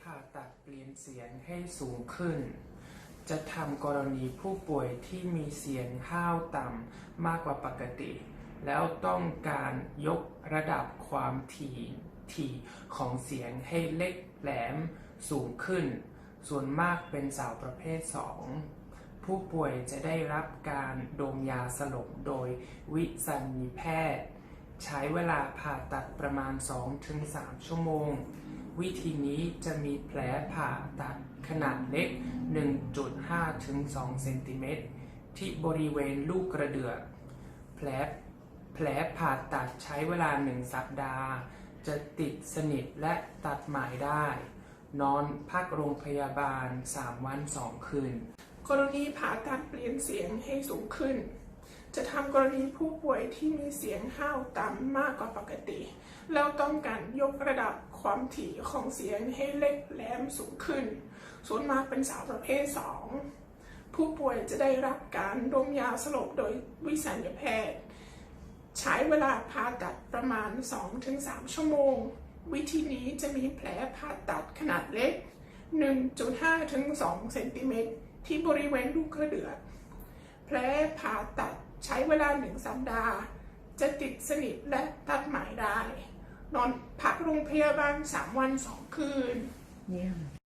ผ่าตัดเปลี่ยนเสียงให้สูงขึ้น จะทำกรณีผู้ป่วยที่มีเสียงห้าวต่ำมากกว่าปกติ แล้วต้องการยกระดับความถี่ถี่ของเสียงให้เล็กแหลมสูงขึ้น ส่วนมากเป็นสาวประเภท 2 ผู้ป่วยจะได้รับการดมยาสลบโดยวิสัญญีแพทย์ ใช้เวลาผ่าตัดประมาณ 2-3 ชั่วโมง วิธีนี้จะมีแผลผ่าตัดขนาดเล็ก 1.5 ถึง 2 เซนติเมตร ที่บริเวณลูกกระเดือก แผลแผลผ่าตัดใช้เวลา 1 สัปดาห์ จะติดสนิทและตัดหมายได้ นอนพักโรงพยาบาล 3 วัน 2 คืน กรณีผ่าตัดเปลี่ยนเสียงให้สูงขึ้น จะทำกรณีผู้ป่วยที่มีเสียงห้าวต่ำมากกว่าปกติ แล้วต้องการยกระดับความถี่ของเสียงให้เล็กแหลมสูงขึ้น ส่วนมากเป็นสาวประเภท 2 ผู้ป่วยจะได้รับการดมยาสลบโดยวิสัญญแพทย์ ใช้เวลาผ่าตัดประมาณ 2-3 ชั่วโมง วิธีนี้จะมีแผลผ่าตัดขนาดเล็ก 1.5ถึง2เซนติเมตรที่บริเวณลูกกระเดือกแผลผ่าตัด ใช้เวลาหนึ่งสัปดาห์ จะติดสนิทและตัดหมายได้ นอนพักโรงพยาบาลสามวันสองคืน เยี่ยม